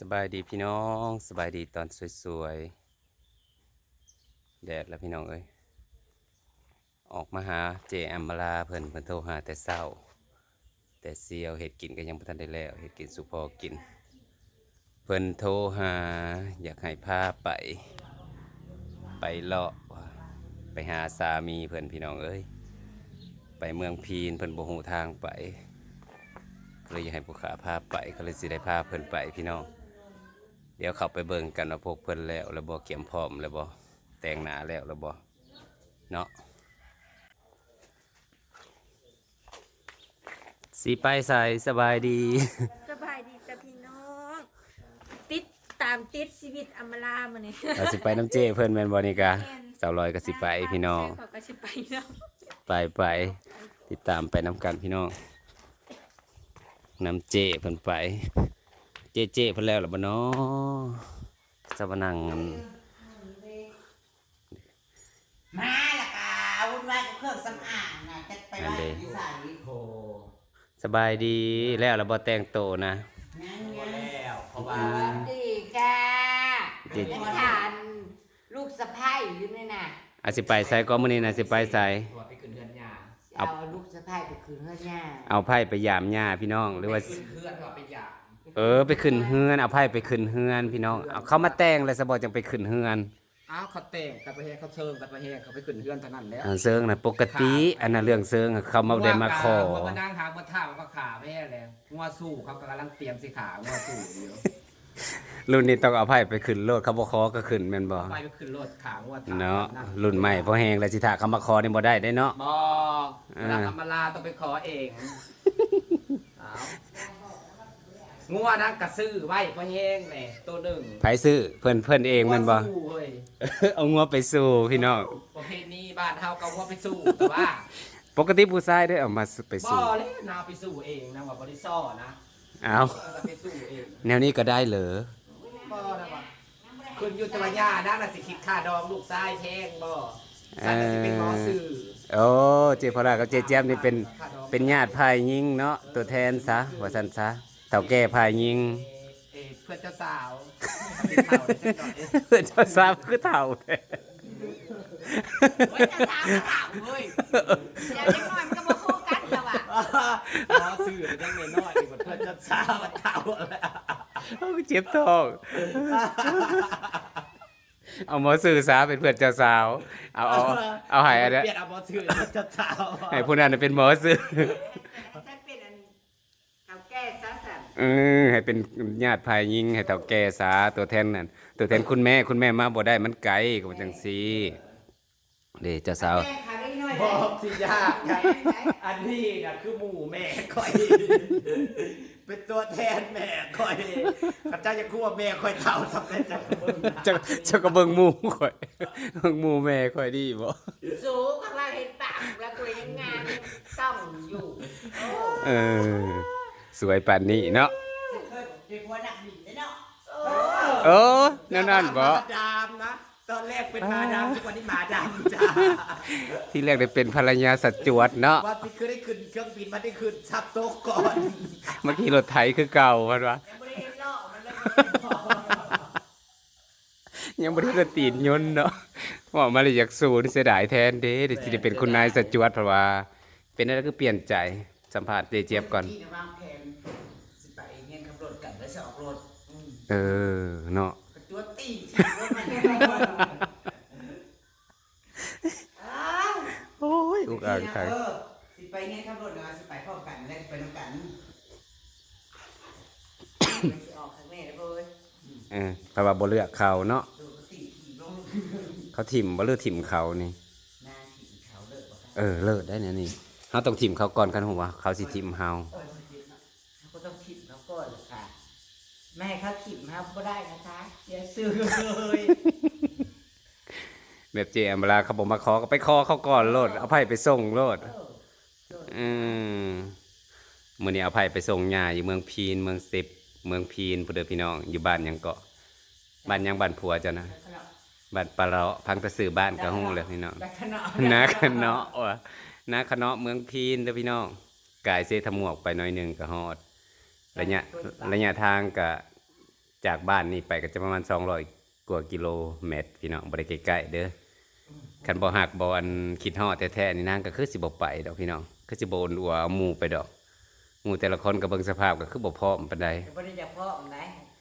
สบายดีพี่น้องสบายดีตอนสวยๆ แดดแล้วพี่น้องเอ้ยออกมาหาเจแอมมาลาเพิ่นเพิ่นโทรหาแต่เศร้า แต่เซียวเห็ดกินก็ยังบ่ทันได้แล้วเห็ดกินสุพอกิน เพิ่นโทรหาอยากให้พาไป ไปเลาะไปหาสามีเพิ่นพี่น้องเอ้ยไปเมืองพีนเพิ่นบ่ฮู้ทางไปก็เลยอยากให้ผู้ขาพาไปก็เลยสิได้พาเพิ่นไปพี่น้อง เดี๋ยวเขาไปเบิ่งกันว่าพวกเพิ่นแล้วแล้วบ่เกี่ยมพร้อมแล้วบ่แต่งหน้าแล้วแล้วบ่เนาะสีไปใส่สบายดี สบายดีจ้ะพี่น้อง ติดตามติดชีวิตอำมาลามาเนี่ยเราสิไปน้ำเจเพิ่นแม่นบ่นี่กะสาวลอยก็สิไปพี่น้องขก็สิไปเนาะไปไปติดตามไปน้ำกันพี่น้องน้ำเจเพิ่นไป เจเจเพิ่นแล้วหรือบ่เนาะจะมานั่งมาละกาวุ่นวายกับเครื่องสำอางนะจะไปว่านิสัยโคสบายดีแล้วเราบ่แต่งโตวนะงั้นพองั้นแล้วเพราะสว่าวัสดีค่ะเจ็ดยังทานลูกสะพ้ายอยู่นี่น่ะอาสิไปใส่ก็มื้อนี้นะสิไปใส่หัวไปขึ้นเฮือนยาเอา เอาลูกสะพ้ายไปคืนเฮือนย่าเอาไผ่ไปยามหญ้าพี่น้องหรือว่า ไปขึ้นเฮือนก็ไปหยา เออไปขึ้นเฮือนเอาไผ่ไปขึ้นเฮือนพี่น้องเอาเขามาแต่งเลยสบอจังไปขึ้นเฮือนอ้าวเขาแต่งกันไปเฮเขาเชิงกันไปเฮเขาไปขึ้นเฮือนเท่านั้นแล้วอันเซิงน่ะปกติอันน่ะเรื่องเซิงอะเขามาได้มาขอว่ามานั่งหาบนท่ามันก็ขาแม่แล้วงัวสู้เขากำลังเตรียมสิขางัวสู้อยู่รุ่นนี้ต้องเอาไผ่ไปขึ้นโลดเขาบ่ขอก็ขึ้นแม่นบ่ไปไปขึ้นรถขางัวตเนาะรุ่นใหม่พอแหงแล้วสิถ้าเขามาขอนี่บ่ได้ได้เนาะบอกเวลาอ่าธรรมลาต้องไปขอเองเอา งัวนั่งกระซื้อไว้พอแห้งเลยตัวหนึ่งไผซื้อเพิ่นเพิ่นเองแม่นบ่ งัว สู้เว้ยเอางัวไปสู่พี่น้องประเพณีบ้านเฮาก็ว่าไปสู้แต่ว่าปกติผู้ชายได้อเอามาไปบ่สู่เลยนาไปสู้เองนะว่าบ่ได้ซ่อนะเอาเราไปสู้เองแนวนี้ก็ได้เหรอบ่นะว่าคุณยุทธวัญญาด้านน่ะสิคิดค่าดองลูกชายแพงบ่สันน่ะสิเป็นหมอสื่อโอ้เจพลากับเจแจ๊บนี่เป็นเป็นญาติพายยิงเนาะตัวแทนซะว่าซั่นซะเฒ่าแก่พายยิง เอ่อเพื่อนเจ้าสาวเป็นเฒ่าได้จักหน่อยเพื่อนเจ้าสาวคือเฒ่าแท้ โอ้ยจะถามก็ถามเว้ยเดี๋ยวเล็กน้อยมันก็มาคู่กันแล้วอะหมอสื่อจังน้อยๆนี่เพื่อนเจ้าสาวมันเฒ่าแล้ว เอาเจ็บท้อง เอาหมอสื่อสาเป็นเพื่อนเจ้าสาว เอาเอาเอาให้อันเนี้ยเปลี่ยนเอาหมอสื่อเพื่อนเจ้าสาวให้ผู้นั้นเป็นหมอสื่อ ฉันเป็นอันเก่าแก่ซะสัน เออให้เป็นญาติพายยิงให้เฒ่าแก่สาตัวแทนนั่นตัวแทนคุณแม่คุณแม่มาบ่ได้มันไกลก็ว่าจังซี่เด้เจ้าสาว แม่ขาได้น้อยบอกสิยากครับอันนี้น่ะคือหมู่แม่ค่อย เป็นตัวแทนแม่ค่อยข้าเจ้าจะคู่ว่าแม่ค่อยเฒ่าสำเร็จจากเบิ่งหน้าเจ้าเจ้าก็เบิ่งหมู่ข่อยเบิ่งหมู่แม่ข่อยดีบ่สูงข้างล่างเห็นปากแล้วตัวยังงานต้องอยู่โอ้เออ สวยปานนี้เนาะเคยเด็กว่านักบินเลยเนาะเออนั่นนั่นบ่มาดามนะตอนแรกเป็นมาดามทุกวันนี้มาดามจ้าที่แรกได้เป็นภรรยาสัจจวดเนาะว่าที่คือได้ขึ้นเครื่องบินมาได้ขึ้นชับโต๊ะก่อนเมื่อกี้รถไถคือเก่าพันวะยังไม่ได้เห็นเนาะมันเลยยังบ่ได้ได้ตีนยนต์เนาะว่ามาเลยอยากสูนเสียดายแทนเด้เดี๋ยวสิได้เป็นคุณนายสัจจวดเพราะว่า เป็นอะไรก็เปลี่ยนใจ สัมภาษณ์เจเจี๊ยบก่อน ที่วางแผนสิไปเงี้ยขับรถกันแล้วจะออกรถอืมเออเนาะกระตัวตีที่รถมันอ้าวโอ้ยอุกอาจคักเออสิไปเงี้ยขับรถนะสิไปพร้อมกันแล้วไปน้ำกันสิออกข้างแม่เลยเออเพราะว่าบ่เลือกเขาเนาะดูกตีขี่ลงเขาถิ่มบ่เลือกถิ่มเขานี่ หน้าขี่เขาเลิกบ่ครับเออเลิกได้เนี่ยนี่ เฮาต้องถิ่มเขาก่อนกันหัวาเขาสิถิ่มเฮาโอ้ยมันผิดนะเขาก็ต้องขิดเขาก่อนล่ะค่ะ แม่ให้เขาขิดมาก็ได้นะคะอย่าซื้อเลยแบบเจอมเวลาเขาบอกมาขอก็ไปขอเขาก่อนโลดเอาไผ่ไปส่งโลด เออโดนอืมมื้อนี้เอาไผ่ไปส่งย่าอยู่เมืองพีนเมืองสิบเมืองพีนพุ่นเด้อพี่น้องอยู่บ้านหยังเกาะบ้านหยังบ้านผัวเจ้านะขนาดบ้านปลาเราะพังตะสื่อบ้านก็ฮู้เลยพี่น้องขนาดนาคเนาะว่ะ นาคเนาะเมืองพีนเด้อพี่น้องกายเซทะหมวกไปหน่อยหนึงก็ฮอด ระยะระยะทางก็จากบ้านนี่ไปก็จะประมาณ200กว่ากิโลเมตรพี่น้องบ่ได้ใกล้ๆเด้อคันบ่ฮักบ่อันคิดฮอดแท้ๆนี่นางก็คือสิบ่ไปดอกพี่น้องคือสิบ่อนอัวเอาหมู่ไปดอกหมู่แต่ละคนก็เบิ่งสภาพก็คือบ่พร้อมปานใด บ่ได้อยากพ่อมไหน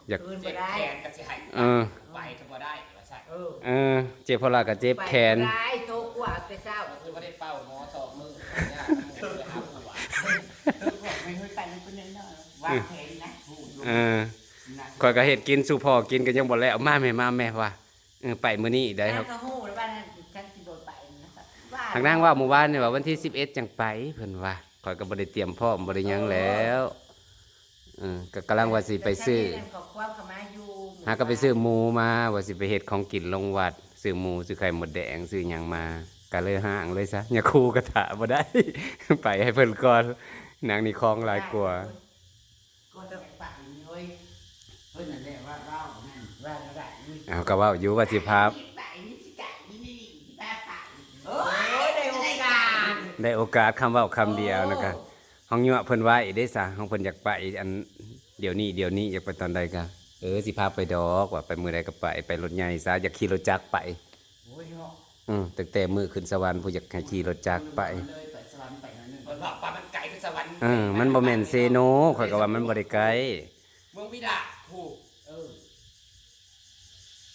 อยาก คืนเจ็บ่บได้ แขนก็สิให้เออ ไปก็บ่ได้ว่าใช่เออเออเจ็บพอลาก็เจ็บแขน ไปบ่ได้โทรกว่าไปเช้ วางแผนนะถูกเออข่อยก็เฮ็ดกินสู่พ่อกินก็ยังบ่แล้วมาแม่มาแม่ว่าเออไปมื้อนี้ได้ครับนางก็ฮู้แล้วว่านั่นฉันสิโดนไปนะครับว่าทางนางว่าหมู่บ้านนี่ว่าวันที่11จังไปเพิ่นว่าข่อยก็บ่ได้เตรียมพร้อมบ่ได้หยังแล้วเออก็กำลังว่าสิไปซื้อฉันเรียนกับความเข้ามาอยู่หาก็ไปซื้อหมูมาว่าสิไปเฮ็ดของกินลงวัดซื้อหมูซื้อไข่หมดแดงซื้อหยังมาก็เลยห่างเลยซะอย่าคูกระถาบ่ได้ ไปให้เพิ่นก่อนนางนี่คลองหลายกว่า ก็ต้องไปนี่เว้ยเพิ่นนั่นแหละว่าเรานั่นว่าเราได้นี่เอาก็เว้าอยู่ว่าสิพาไปนี่สิกะนี่นี่นี่ป้าไปโอ้ยได้โอกาสได้โอกาสคำเว้าคำเดียวนะคะห้องยั่วเพิ่นว่าอีได้ซะห้องเพิ่นอยากไปอันเดี๋ยวนี้เดี๋ยวนี้อยากไปตอนใดก็เออสิพาไปดอกว่าไปมื้อใดก็ไปไปรถใหญ่ซะอยากขี่รถจักรไป โอ้ยเนาะอืมตั้งแต่มื้อขึ้นสวรรค์ผู้อยากให้ขี่รถจักรไป เลยไป สวรรค์ไปนั่นนึงมันบอกว่ามันไกลขึ้นสวรรค์เออ มันบ่แม่นเซโนข่อยก็ว่ามันบ่ได้ไกลเมืองวิลาถูกเออ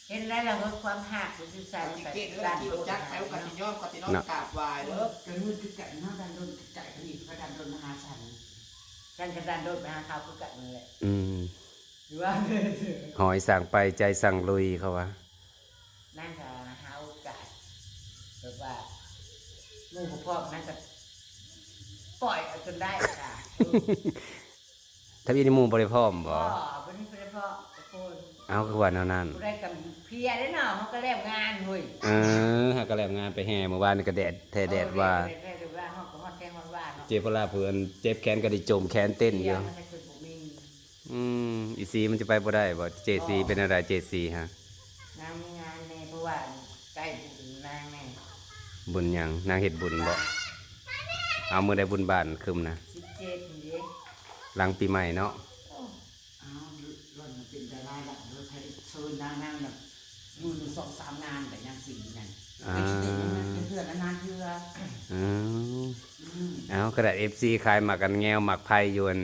เห็นแล้วเราก็ความหักมันคือสารสิแต่เก่งเรื่อการงที่รถจักรไปกับสิยอมกับสิน้องกราบไหว้เอเด้ออเกิดมือคือกันเนาะดันโดนไก่ผลิตพระดันโดนมหาชันฉันกับดันโดนมหาเขาคือกันนั่นแหละอืมหรือว่าหอยสั่งไปใจสั่งลุยเขาว่านั่งกับหาโอกาสแบบว่าหมู่พ่อนั่นก็ ปล่อยเอาจนได้ค่ะเออถ้าพี่นิมูบ่ได้พร้อมบ่พ่อวันนี้เป็นพ่อตะโกนเอาคือว่าแนวนั้นกูได้กับเพียได้เนาะมันก็แล้วงานเฮ้ยเออหาก็แล้วงานไปแห่เมื่อวานนี่ก็แดดแท้แดดว่า แดดว่าห้องก็ฮอดแกงฮอดว่าเนาะเจ็บพลาเพิ่นเจ็บแขนก็ได้จมแขนเต้นอยู่ มันก็คือบ่มีอืมอีซีมันจะไปบ่ได้บ่เจซีเป็นอะไรเจซีฮะ งานมีงานแน่เพราะว่าใกล้บุญนางแน่บุญหยังนางเฮ็ดบุญบ่ เอามื้อใดบุญบ้านคึมนะสิบเจ็ดนี่เด้หลังปีใหม่เนาะอ้าวร่อนมันเป็นดาราละเราใครเชิญนางนางแบบมือหนึ่งสองสามงานแบบยังสี่นั่นอ่าเพื่อนนานเพื่ออืมเอากระดาษ FC ขายหมักกันแงวหมักไผ่อยวน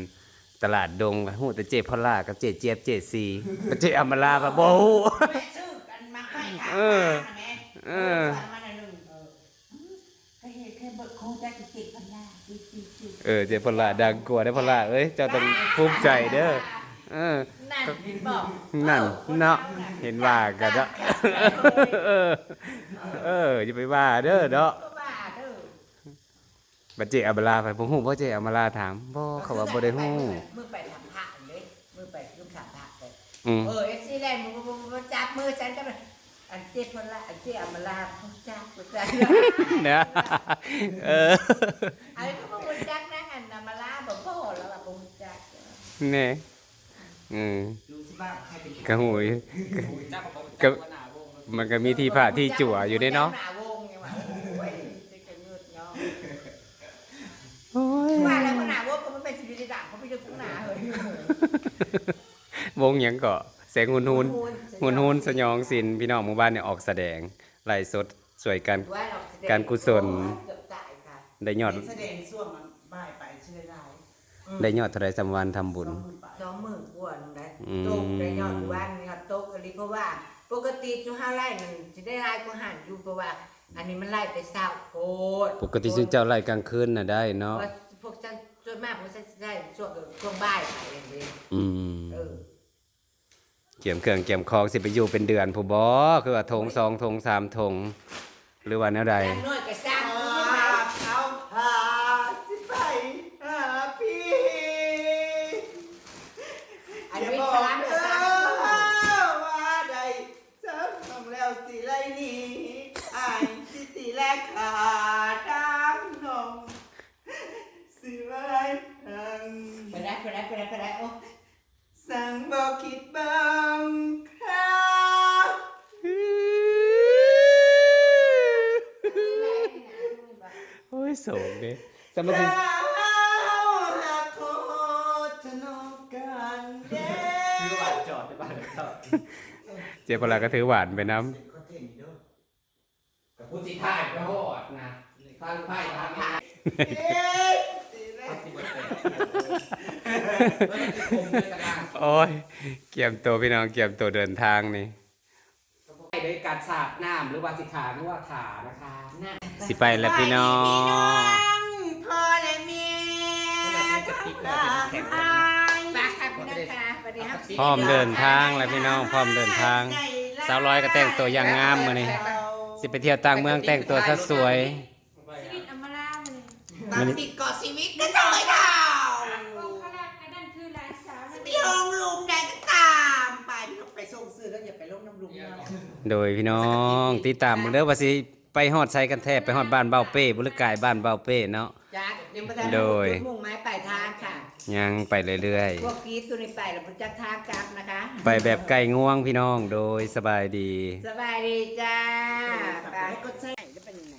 ตลาดดงฮู้แต่เจพอลล่ากับเจเจี๊ยบเจซีกับเจอมราก็บ่ฮู้แม่ชื่อกันมาให้ค่ะเออแม่เออ เออเจพอลล่าดังกว่าได้พอลล่าเอ้ยเจ้าต้องภูมิใจเด้อเออนั่นบอกนั่นเนาะเห็นว่ากันเนาะเออเอออย่าไปว่าเด้อเนาะก็ว่าเด้อบัดเจอัมราไปผมฮู้บ่เจอัมราถามบ่เขาว่าบ่ได้ฮู้มือไปทำผักเลยมือไปยุ่งทำผักเลยอืมเออเอฟซีแลนด์มึงมึงมึงจับมือฉันก็แบบ อันเจ็บคนละอันเจ็บอมลาเขาจับกูจับเนี่ยเอออันนี้ก็มึงจักนะอันอมลาบอกพ่อแล้วแบบมึงจักแน่อืมรู้สิบ้างใครเป็นกระหูยเจ้าของก็เจ้าหน้าวงมันก็มีที่ผ่าที่จั่วอยู่เด้เนาะหน้าวงไงวะโอ้ยจะเกิดเงืดเนาะโอ้ยว่าแล้วหน้าวงก็มันเป็นชีวิตด่างเขาไปเจอกุ้งหนาเลยวงหยังก็แสงหุนหุนหุนหุนสยองสินพี่น้องหมู่บ้านเนี่ยออกแสดงไล่สดสวยกันว่าเราแสดงการกุศลเกือบตายค่ะได้ยอดแสดงส่วงมันบ่ายไปชื่อได้ได้ยอดเท่าไรสำวันทำบุญสองหมื่นกว่านึงได้อืมตกได้ยอดวันนี่ครับตกอันนี้เพราะว่า ปกติจุห้าไร่หนึ่งจะได้ไร่ก็หันอยู่เพราะว่า อันนี้มันไล่ไปเศร้าโคตรปกติซึ่งเจ้าไล่กลางคืนน่ะได้เนาะเพราะพวกฉันส่วนมากพวกฉันจะได้ช่วงช่วงบ่ายไปอย่างนี้อืมเออเกี่ยมเครื่องเกี่ยมคองสิไปอยู่เป็นเดือนผู้บอคือว่าทงสองทงสามทงหรือว่าแนวใดแต่น้อยก็สร้างหา เด้สมาธิเราหากโคตรนกันเด้คือว่าจอดบ้านเขาเจ๊ปลาก็ถือหวานไปน้คอนเทนต์เด้อกับผู้สิถ่ายก็โหดนะฟังไพ่ทำงานเอ๊ะสีแรกสิบเปอร์เซ็นต์แล้วมันสิคมด้วยกระดาษำโอ้ย เกี่ยมตัวพี่น้องเกี่ยมตัวเดินทางนี่โดยการสาดน้ำหรือว่าสิขาหรือว่าขานะคะน้ำสิไปแล้วพี่น้องพ่อและแม่ ปากค่ะพี่น้องค่ะสวัสดีครับพร้อมเดินทางแล้วพี่น้องพร้อมเดินทางสาวร้อยก็แต่งตัวอย่างงามมื้อนี้สิไปเที่ยวต่างเมืองแต่งตัวซะสวยชีวิตอำมาลาเลยตามติดเกาะชีวิตก็ต้องไปเท่าโอ้ข้าราชการนั่นคือหลานสาวไปลงหลุมใดก็ตามไปพี่น้องไปส่งซื้อแล้วอย่าไปลงน้ำหลุมเนาะโดยพี่น้องติดตามมึงเด้อว่าสิไปฮอดไซกันแทบไปฮอดบ้านเบ้าเป้บุรกายบ้านเบ้าเป้เนาะ จ้ายังประธานโดยจุมุ่งไม้ปลายทางค่ะยังไปเรื่อยพวกกรีดตัวนี้ไปแล้วมันจะทางกลับนะคะ ๆ ไปแบบไก่ง่วงพี่น้องโดยสบายดี สบายดีจ้าไปไปก็ใช่จะเป็นยังไง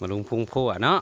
มาลุงพุงพั่วเนาะ